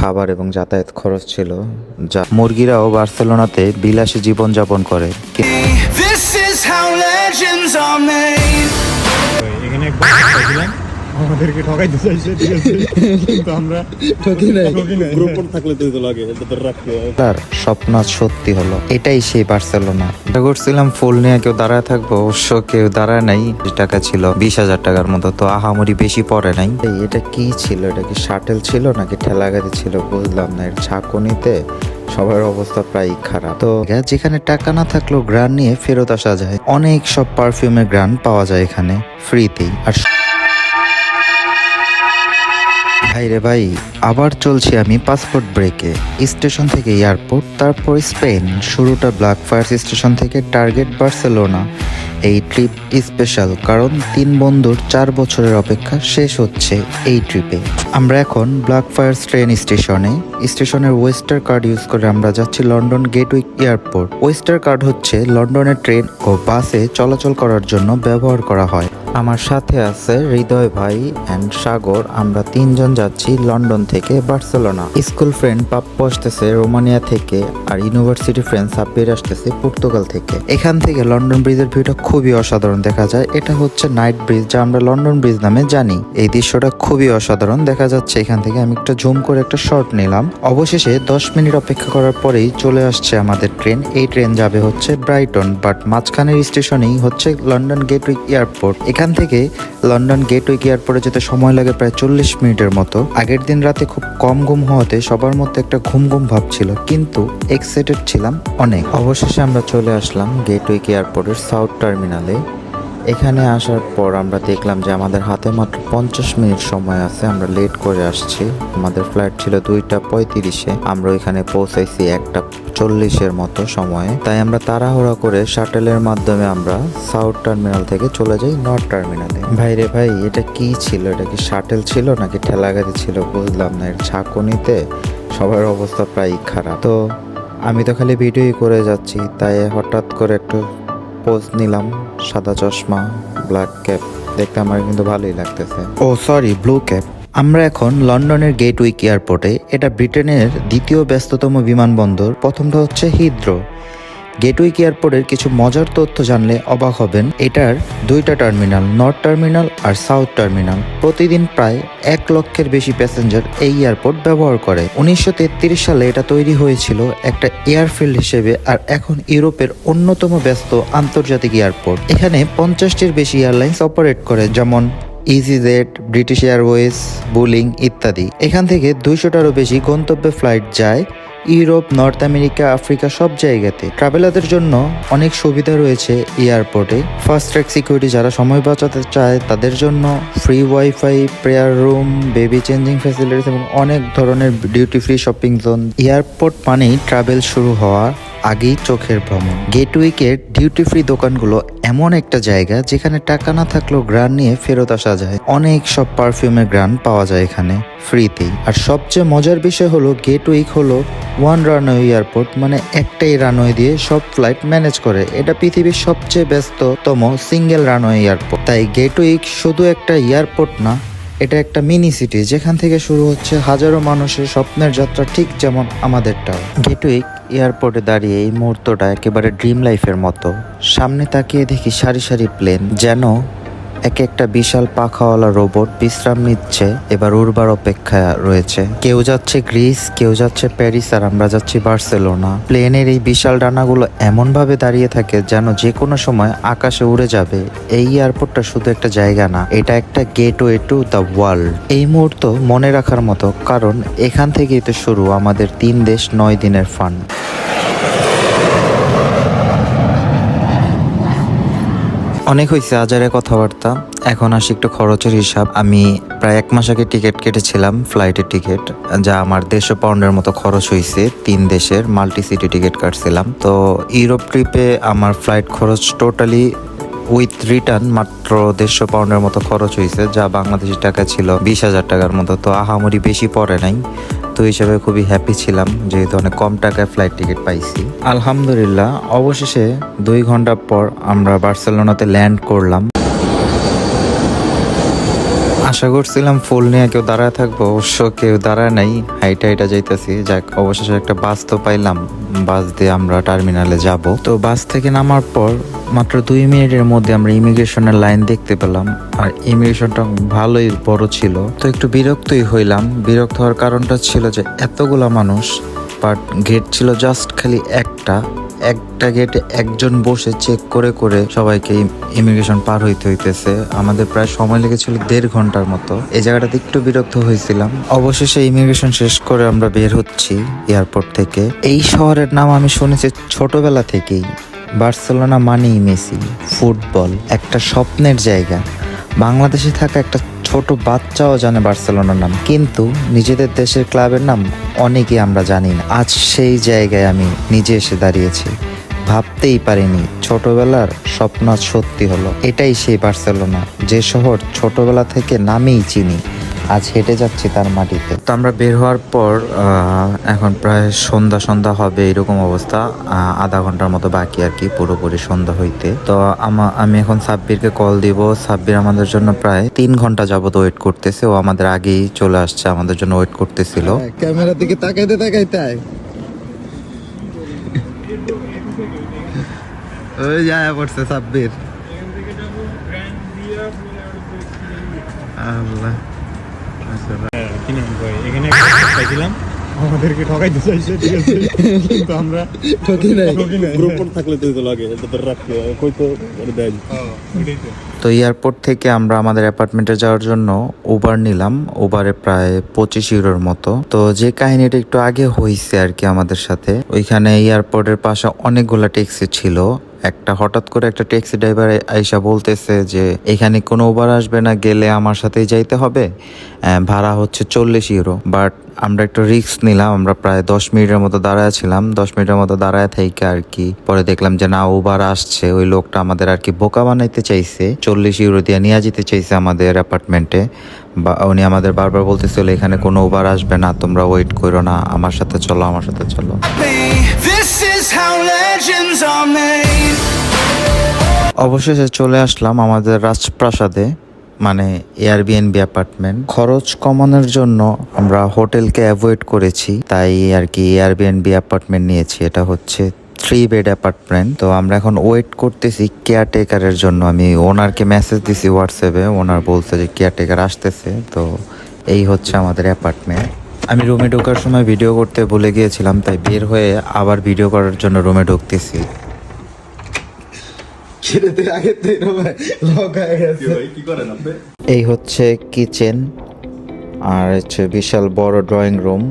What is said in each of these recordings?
খাবার এবং যাতায়াত খরচ ছিল যা মুরগিরাও বার্সেলোনাতে বিলাসী জীবনযাপন করে. এখানে আমাদেরকে ঠকাইতে চাইছে ঠিক আছে? কিন্তু আমরা ঠকি নাই। গ্রুপ থাকলে তো তো লাগে এটা তো রাখতে তার স্বপ্ন সত্যি হলো এটাই সেই বার্সেলোনা। আশা করছিলাম ফুল নিয়ে কেউ দাঁড়ায় থাকব অবশ্য কেউ দাঁড়ায় নাই টাকা ছিল বিশ হাজার টাকার মতো তো আহামরি বেশি পড়ে নাই। এই, এটা কি ছিল? এটা কি শাটেল ছিল নাকি ঠেলাগাড়ি ছিল? বুঝলাম না এর ঝাঁকুনিতে সবার অবস্থা প্রায় খারাপ। তো যেখানে টাকা না থাকলেও গ্রান নিয়ে ফেরত আসা যায় অনেক সব পারফিউমের গ্রান পাওয়া যায় এখানে ফ্রিতেই আর ভাই রে ভাই, আবার চলছি আমি পাসপোর্ট ব্রেকে স্টেশন থেকে এয়ারপোর্ট তারপর স্পেন। শুরুটা ব্ল্যাক ফায়ার্স স্টেশন থেকে টার্গেট বার্সেলোনা। এই ট্রিপ স্পেশাল কারণ তিন বন্ধুর চার বছরের অপেক্ষা শেষ হচ্ছে এই ট্রিপে আমরা এখন ব্ল্যাক ফায়ার্স ট্রেন স্টেশনে স্টেশনের ওয়েস্টার কার্ড ইউজ করে আমরা যাচ্ছি London Gatwick airport oyster card হচ্ছে লন্ডনের ট্রেন ও বাসে চলাচল করার জন্য ব্যবহার করা হয়। আমার সাথে আছে হৃদয় ভাই অ্যান্ড সাগর। আমরা তিনজন যাচ্ছি লন্ডন থেকে বার্সেলোনা। স্কুল ফ্রেন্ড পাপ্পু আসতেছে রোমানিয়া থেকে আর ইউনিভার্সিটি ফ্রেন্ড সাব্বির আসতেছে পর্তুগাল থেকে। এখান থেকে লন্ডন ব্রিজের ভিউটা খুবই অসাধারণ দেখা যায়। এটা হচ্ছে নাইট ব্রিজ যা আমরা লন্ডন ব্রিজ নামে জানি। এই দৃশ্যটা খুবই অসাধারণ দেখা যাচ্ছে। এখান থেকে আমি একটা জুম করে একটা শর্ট নিলাম। অবশেষে দশ মিনিট অপেক্ষা করার পরেই চলে আসছে আমাদের ট্রেন এই ট্রেন যাবে হচ্ছে ব্রাইটন বাট মাঝখানের স্টেশনেই হচ্ছে লন্ডন গেটউইক এয়ারপোর্ট এখান থেকে লন্ডন গেট উইক এয়ারপোর্টে যেতে সময় লাগে প্রায় চল্লিশ মিনিটের মতো। আগের দিন রাতে খুব কম ঘুম হওয়াতে সবার মধ্যে একটা ঘুম ঘুম ভাব ছিল, কিন্তু এক্সাইটেড ছিলাম অনেক। অবশেষে আমরা চলে আসলাম গেট উইক এয়ারপোর্টের সাউথ টার্মিনালে এখানে আসার পর আমরা দেখলাম যে আমাদের হাতে মাত্র পঞ্চাশ মিনিট সময় আছে, আমরা লেট করে আসছি। আমাদের ফ্লাইট ছিল দুইটা পঁয়ত্রিশে, আমরা ওইখানে পৌঁছাইছি একটা চল্লিশের মতো সময়ে। তাই আমরা তাড়াহুড়া করে শাটেলের মাধ্যমে আমরা সাউথ টার্মিনাল থেকে চলে যাই নর্থ টার্মিনালে ভাই রে ভাই, এটা কি ছিল? এটা কি শাটেল ছিল নাকি ঠেলাগাড়ি ছিল? বুঝলাম না, এর ঝাঁকুনিতে সবার অবস্থা প্রায় খারাপ। তো আমি তো খালি ভিডিওই করে যাচ্ছি, তাই হঠাৎ করে একটু পোজ নিলাম, সাদা চশমা ব্ল্যাক ক্যাপ দেখতে আমার কিন্তু ভালোই লাগতেছে। ও সরি ব্লু ক্যাপ আমরা এখন লন্ডনের গেট উইক এয়ারপোর্টে এটা ব্রিটেনের দ্বিতীয় ব্যস্ততম বিমানবন্দর, প্রথমটা হচ্ছে হিদ্রো গেটউইক এয়ারপোর্টের কিছু মজার তথ্য জানলে অবাক হবেন? এটার দুইটা টার্মিনাল, নর্থ টার্মিনাল আর সাউথ টার্মিনাল। প্রতিদিন প্রায় এক লক্ষের বেশি প্যাসেঞ্জার এই এয়ারপোর্ট ব্যবহার করে। উনিশশো তেত্রিশ সালে এটা তৈরি হয়েছিল একটা এয়ারফিল্ড হিসেবে আর এখন ইউরোপের অন্যতম ব্যস্ত আন্তর্জাতিক এয়ারপোর্ট। এখানে পঞ্চাশটির বেশি এয়ারলাইন্স অপারেট করে, যেমন ইজিজেট ব্রিটিশ এয়ারওয়েজ, বুলিং ইত্যাদি। এখান থেকে দুইশোটারও বেশি গন্তব্যে ফ্লাইট যায় ইউরোপ, নর্থ আমেরিকা, আফ্রিকা সব জায়গাতে। ট্রাভেলারদের জন্য অনেক সুবিধা রয়েছে এয়ারপোর্টে। ফার্স্ট ট্র্যাক সিকিউরিটি যারা সময় বাঁচাতে চায়, তাদের জন্য free wifi prayer room baby changing facilities এবং অনেক ধরনের duty free shopping zone airport মানেই ট্রাভেল শুরু হওয়া, আগেই চোখের ভ্রমণ। গেটউইকের ডিউটি ফ্রি দোকানগুলো এমন একটা জায়গা যেখানে টাকা না থাকলেও গ্রান নিয়ে ফেরত আসা যায়। অনেক সব পারফিউমের গ্রান পাওয়া যায় এখানে, ফ্রিতেই। আর সবচেয়ে মজার বিষয় হলো গেট উইক হলো ওয়ান রানওয়ে এয়ারপোর্ট মানে একটাই রানওয়ে দিয়ে সব ফ্লাইট ম্যানেজ করে। এটা পৃথিবীর সবচেয়ে ব্যস্ততম সিঙ্গেল রানওয়ে এয়ারপোর্ট। তাই গেট উইক শুধু একটা এয়ারপোর্ট না, এটা একটা মিনি সিটি, যেখান থেকে শুরু হচ্ছে হাজারো মানুষের স্বপ্নের যাত্রা ঠিক যেমন আমাদেরটাও। গেটউইক এয়ারপোর্টে দাঁড়িয়ে এই মুহূর্তটা একেবারে ড্রিম লাইফের মতো। সামনে তাকিয়ে দেখি সারি সারি প্লেন যেন এক একটা বিশাল পাখাওয়ালা রোবট বিশ্রাম নিচ্ছে, এবার উড়বার অপেক্ষা রয়েছে। কেউ যাচ্ছে গ্রিস, কেউ যাচ্ছে প্যারিস, আর আমরা যাচ্ছি বার্সেলোনা। প্লেনের এই বিশাল ডানাগুলো এমন ভাবে দাঁড়িয়ে থাকে যেন যে কোনো সময় আকাশে উড়ে যাবে। এই এয়ারপোর্টটা শুধু একটা জায়গা না, এটা একটা গেটওয়ে টু দ্য ওয়ার্ল্ড। এই মুহূর্ত মনে রাখার মতো, কারণ এখান থেকেই তো শুরু আমাদের তিন দেশ নয় দিনের ফান। অনেক হয়েছে আজারে কথাবার্তা। এখন আসি একটু খরচের হিসাব। আমি প্রায় এক মাস আগে টিকিট কেটেছিলাম, ফ্লাইটের টিকিট, যা আমার দেড়শো পাউন্ডের মতো খরচ হয়েছে তিন দেশের মাল্টি সিটি টিকিট কাটছিলাম। তো ইউরোপ ট্রিপে আমার ফ্লাইট খরচ টোটালি উইথ রিটার্ন মাত্র দেড়শো পাউন্ডের মতো খরচ হয়েছে যা বাংলাদেশি টাকা ছিল বিশ হাজার টাকার মতো। তো আহামরি বেশি পড়ে নাই। তো হিসাবে খুবই হ্যাপি ছিলাম, যেহেতু অনেক কম টাকায় ফ্লাইট টিকিট পাইছি। আলহামদুলিল্লাহ, অবশেষে দুই ঘণ্টা পর আমরা বার্সেলোনাতে ল্যান্ড করলাম। আশা করছিলাম ফুল নিয়ে কেউ দাঁড়ায় থাকব, অবশ্য কেউ দাঁড়ায় নাই, হাইটা হাইটা যাইতেছি। যাক, অবশেষে একটা বাস তো পাইলাম। বাস দিয়ে আমরা টার্মিনালে যাব। তো বাস থেকে নামার পর মাত্র দুই মিনিটের মধ্যে আমরা ইমিগ্রেশনের লাইন দেখতে পেলাম। আর ইমিগ্রেশনটা ভালোই বড় ছিল। তো একটু বিরক্তই হইলাম। বিরক্ত হওয়ার কারণটা ছিল যে এতগুলা মানুষ, বাট গেট ছিল জাস্ট খালি একটা। একটা গেটে একজন বসে চেক করে করে সবাইকে ইমিগ্রেশন পার হইতে হইতেছে। আমাদের প্রায় সময় লেগেছিল দেড় ঘণ্টার মতো। এই জায়গাটাতে একটু বিরক্ত হয়েছিলাম। অবশেষে ইমিগ্রেশন শেষ করে আমরা বের হচ্ছি এয়ারপোর্ট থেকে। এই শহরের নাম আমি শুনেছি ছোটবেলা থেকেই। বার্সেলোনা মানেই মেসি। ফুটবল একটা স্বপ্নের জায়গা। বাংলাদেশে থাকা একটা ছোট বাচ্চাও জানে বার্সেলোনার নাম, কিন্তু নিজেদের দেশের ক্লাবের নাম অনেকেই আমরা জানি না। আজ সেই জায়গায় আমি নিজে এসে দাঁড়িয়েছি। ভাবতেই পারিনি ছোটবেলার স্বপ্ন সত্যি হলো। এটাই সেই বার্সেলোনা, যে শহর ছোটবেলা থেকে নামেই চিনি। আজ হেঁটে যাচ্ছি তার মাটিতে। তো আমরা বের হওয়ার পর এখন প্রায় সন্ধ্যা সন্ধ্যা হবে এরকম অবস্থা। আধা ঘণ্টার মতো বাকি আর কি পুরোপুরি সন্ধ্যা হইতে। তো আমা- আমি এখন সাব্বিরকে কল দিব। সাব্বির আমাদের জন্য প্রায় তিন ঘণ্টা যাবত ওয়েট করতেছে। ও আমাদের আগেই চলে আসছে আমাদের জন্য ওয়েট করতেছিল। ক্যামেরার দিকে তাকাইতে তাকাইতে আয়। ওই যায় পড়ছে সাব্বির। আল্লাহ। কি নাম? কয়? এখানে একটা পাইছিলাম আমাদেরকে ঠকাইতে চাইছে ঠিক আছে? কিন্তু আমরা ঠকি নাই। গ্রুপ থাকলে তো তো লাগে এটা তো রাখতে হয় কই তো দেয়। তো। তো এয়ারপোর্ট থেকে আমরা আমাদের অ্যাপার্টমেন্টে যাওয়ার জন্য উবার নিলাম। উবারে প্রায় পঁচিশ ইউরোর মতো। তো যে কাহিনীটা একটু আগে হয়েছে আর কি আমাদের সাথে ওইখানে এয়ারপোর্টের পাশে অনেকগুলা ট্যাক্সি ছিল। একটা হঠাৎ করে একটা ট্যাক্সি ড্রাইভার আইসা বলতেছে যে, এখানে কোনো উবার আসবে না, গেলে আমার সাথেই যাইতে হবে। ভাড়া হচ্ছে চল্লিশ ইউরো বাট আমরা একটু রিস্ক নিলাম, আমরা প্রায় দশ মিনিটের মতো দাঁড়ায় ছিলাম। দশ মিনিটের মতো দাঁড়ায় থেকে আর কি, পরে দেখলাম যে, না উবার আসছে। ওই লোকটা আমাদের আর কি বোকা বানাইতে চাইছে, চল্লিশ ইউরো দিয়ে নিয়ে যেতে চাইছে আমাদের অ্যাপার্টমেন্টে বা উনি আমাদের বারবার বলতেছিল, এখানে কোনো উবার আসবে না, তোমরা ওয়েট করো না, আমার সাথে চলো, আমার সাথে চলো। অবশেষে চলে আসলাম আমাদের রাজপ্রাসাদে মানে এয়ারবিএনবি অ্যাপার্টমেন্ট খরচ কমানোর জন্য আমরা হোটেলকে অ্যাভয়েড করেছি, তাই আর কি এয়ারবিএনবি অ্যাপার্টমেন্ট নিয়েছি। এটা হচ্ছে থ্রি বেড অ্যাপার্টমেন্ট তো আমরা এখন ওয়েট করতেছি কেয়ারটেকারের জন্য। আমি ওনারকে মেসেজ দিছি হোয়াটসঅ্যাপে ওনার বলছে যে কেয়ারটেকার আসতেছে। তো এই হচ্ছে আমাদের অ্যাপার্টমেন্ট আমি রুমে ঢোকার সময় ভিডিও করতে ভুলে গিয়েছিলাম, তাই বের হয়ে আবার ভিডিও করার জন্য রুমে ঢুকতেছি। তুই আগে তুই লক হয়ে গেছে। কি করেন আপনি? এই হচ্ছে কিচেন আর হচ্ছে বিশাল বড় ড্রয়িং রুম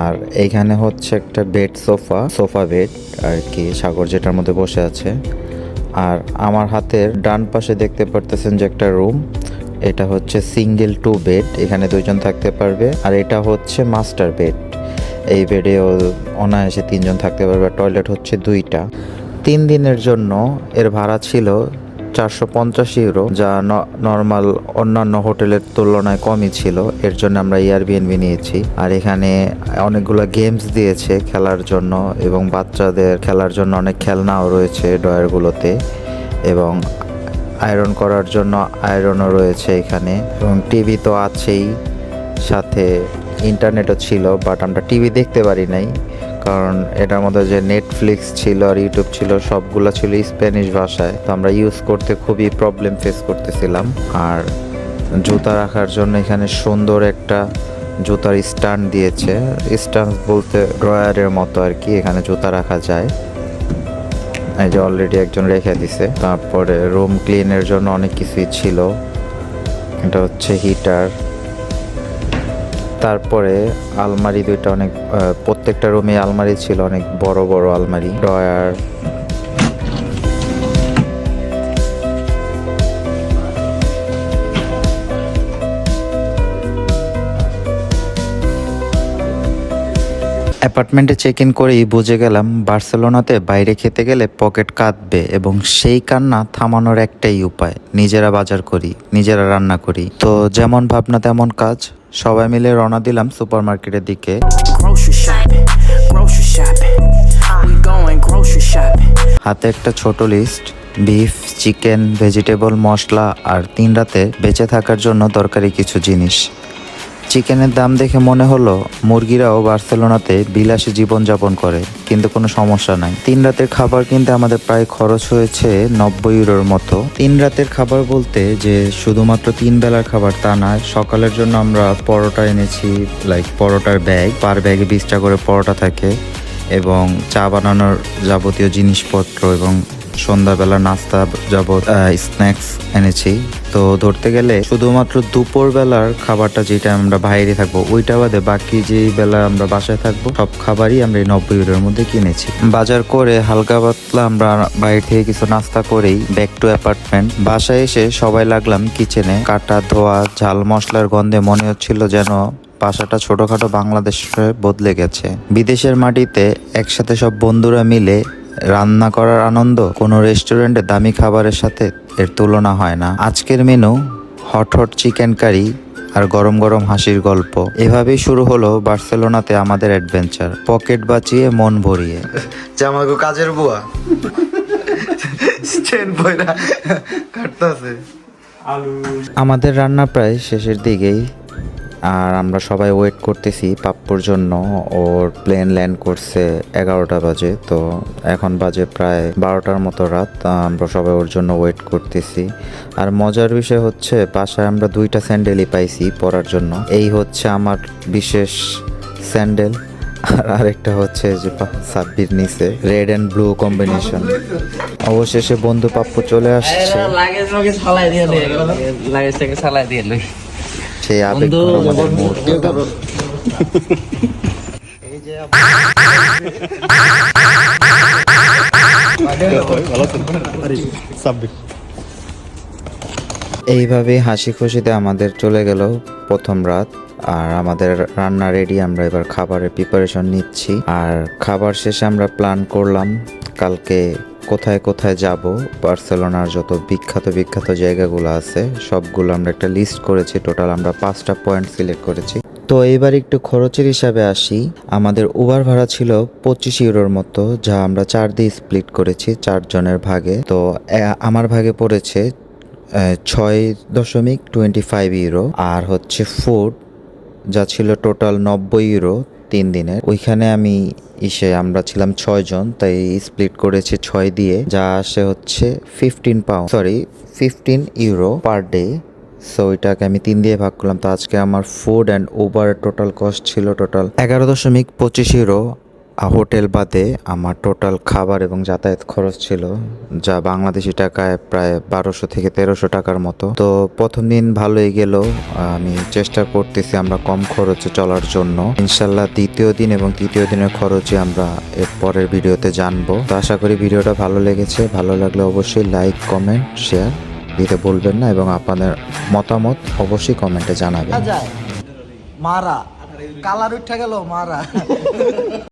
আর এইখানে হচ্ছে একটা বেড সোফা সোফা বেড আর কি সাগর যেটার মধ্যে বসে আছে। আর আমার হাতের ডান পাশে দেখতে পারতেছেন যে একটা রুম এটা হচ্ছে সিঙ্গেল টু বেড এখানে দুজন থাকতে পারবে আর এটা হচ্ছে মাস্টার বেড। এই বেডে অনায়াসে তিনজন থাকতে পারবে টয়লেট হচ্ছে দুইটা। তিন দিনের জন্য এর ভাড়া ছিল চারশো পঞ্চাশ ইউরো, যা নর্মাল অন্যান্য হোটেলের তুলনায় কমই ছিল। এর জন্য আমরা এয়ারবিএনবি নিয়েছি। আর এখানে অনেকগুলো গেমস দিয়েছে খেলার জন্য এবং বাচ্চাদের খেলার জন্য অনেক খেলনাও রয়েছে ডয়ারগুলোতে এবং আয়রন করার জন্য আয়রনও রয়েছে এখানে এবং টিভি তো আছেই। সাথে ইন্টারনেটও ছিল বাট আমরা টিভি দেখতে পারি নাই। কারণ এটার মধ্যে যে নেটফ্লিক্স ছিল আর ইউটিউব ছিল, সবগুলো ছিল স্প্যানিশ ভাষায়। তো আমরা ইউজ করতে খুবই প্রবলেম ফেস করতেছিলাম। আর জুতা রাখার জন্য এখানে সুন্দর একটা জুতার স্ট্যান্ড দিয়েছে। স্ট্যান্ড বলতে ড্রয়ারের মতো আর কি, এখানে জুতা রাখা যায়। এই যে অলরেডি একজন রেখে দিছে। তারপরে রুম ক্লিনের জন্য অনেক কিছুই ছিল। এটা হচ্ছে হিটার তারপরে আলমারি দুইটা অনেক প্রত্যেকটা রুমে আলমারি ছিল অনেক বড় বড় আলমারি। ড্রয়ার অ্যাপার্টমেন্টে চেক ইন করেই বুঝে গেলাম বার্সেলোনাতে বাইরে খেতে গেলে পকেট কাঁদবে এবং সেই কান্না থামানোর একটাই উপায় নিজেরা বাজার করি নিজেরা রান্না করি। তো যেমন ভাবনা তেমন কাজ সবাই মিলে রওনা দিলাম সুপার মার্কেটের দিকে. হাতে একটা ছোট লিস্ট বিফ চিকেন ভেজিটেবল মশলা আর তিন রাতে বেঁচে থাকার জন্য দরকারি কিছু জিনিস। চিকেনের দাম দেখে মনে হলো মুরগিরাও বার্সেলোনাতে বিলাসী জীবনযাপন করে, কিন্তু কোনো সমস্যা নাই। তিন রাতের খাবার কিনতে আমাদের প্রায় খরচ হয়েছে নব্বই ইউরোর মতো। তিন রাতের খাবার বলতে যে শুধুমাত্র তিন বেলার খাবার তা না, সকালের জন্য আমরা পরোটা এনেছি লাইক পরোটার ব্যাগ পার ব্যাগে বিশটা করে পরোটা থাকে, এবং চা বানানোর যাবতীয় জিনিসপত্র এবং সন্ধ্যাবেলা নাস্তা যাবত স্ন্যাক্স এনেছি। তো ধরতে গেলে শুধুমাত্র দুপুর বেলার খাবারটা যেটা আমরা বাইরে থাকব, ওইটা বাদে বাকি যেই বেলা আমরা বাসায় থাকব, সব খাবারই আমরা এই নব্বই ইউরোর মধ্যে কিনেছি। বাজার করে হালকা পাতলা আমরা বাইরে থেকে কিছু নাস্তা করেই ব্যাক টু অ্যাপার্টমেন্ট বাসায় এসে সবাই লাগলাম কিচেনে কাটা ধোয়া, ঝাল মশলার গন্ধে মনে হচ্ছিল যেন বাসাটা ছোটখাটো বাংলাদেশে বদলে গেছে। বিদেশের মাটিতে একসাথে সব বন্ধুরা মিলে রান্না করার আনন্দ কোনো রেস্টুরেন্টে দামি খাবারের সাথে এর তুলনা হয় না। আজকের menu hot hot chicken curry আর গরম গরম হাসির গল্প। এভাবেই শুরু হলো বার্সেলোনাতে আমাদের অ্যাডভেঞ্চার। পকেট বাঁচিয়ে মন ভরিয়ে। জামাগো কাজের বুয়া। চেন বইরা কাটতাছে। আমাদের রান্না প্রায় শেষের দিকেই। আর আমরা সবাই ওয়েট করতেছি পাপ্পুর জন্য। ওর প্লেন ল্যান্ড করছে এগারোটা বাজে, তো এখন বাজে প্রায় বারোটার মতো রাত আমরা সবাই ওর জন্য ওয়েট করতেছি। আর মজার বিষয় হচ্ছে, বাসায় আমরা দুইটা স্যান্ডেলই পাইছি পরার জন্য। এই হচ্ছে আমার বিশেষ স্যান্ডেল আর আরেকটা হচ্ছে যে সাব্বির নিচে রেড অ্যান্ড ব্লু কম্বিনেশন অবশেষে বন্ধু পাপ্পু চলে আসছে। সেই আবেগ আমাদের মুহূর্ত। সাব্বির এইভাবে হাসি খুশিতে আমাদের চলে গেল প্রথম রাত আর আমাদের রান্না রেডি আমরা এবার খাবারের প্রিপারেশন নিচ্ছি। আর খাবার শেষে আমরা প্ল্যান করলাম কালকে কোথায় কোথায় যাব, বার্সেলোনার যত বিখ্যাত বিখ্যাত জায়গাগুলো আছে, সবগুলো আমরা একটা লিস্ট করেছি টোটাল আমরা পাঁচটা পয়েন্ট সিলেক্ট করেছি। তো এবার একটু খরচের হিসাবে আসি, আমাদের উবার ভাড়া ছিল পঁচিশ ইউরোর মতো, যা আমরা চার দিয়ে স্প্লিট করেছি চারজনের ভাগে। তো আমার ভাগে পড়েছে ছয় দশমিক টোয়েন্টি ফাইভ ইউরো আর হচ্ছে ফুড যা ছিল টোটাল নব্বই ইউরো তিন দিনের। ওইখানে আমি ইসে, আমরা ছিলাম ছয় জন, তাই স্প্লিট করেছে ছয় দিয়ে, যা আসে হচ্ছে fifteen pound sorry fifteen euro per day so এটাকে আমি তিন দিয়ে ভাগ করলাম। তো আজকে আমার food and over total cost ছিল টোটাল এগারো দশমিক পঁচিশ ইউরো হোটেল বাদে আমার টোটাল খাবার এবং যাতায়াত খরচ ছিল যা বাংলাদেশি টাকায় প্রায় বারোশো থেকে তেরোশো টাকার মতো। তো প্রথম দিন ভালোই গেল, আমি চেষ্টা করতেছি আমরা কম খরচে চলার জন্য। ইনশাল্লাহ দ্বিতীয় দিন এবং তৃতীয় দিনের খরচে আমরা এর পরের ভিডিওতে জানব। তো আশা করি ভিডিওটা ভালো লেগেছে। ভালো লাগলে অবশ্যই লাইক, কমেন্ট, শেয়ার দিতে বলবেন না এবং আপনাদের মতামত অবশ্যই কমেন্টে জানাবেন। মারা। কালার উঠে গেল, মারা।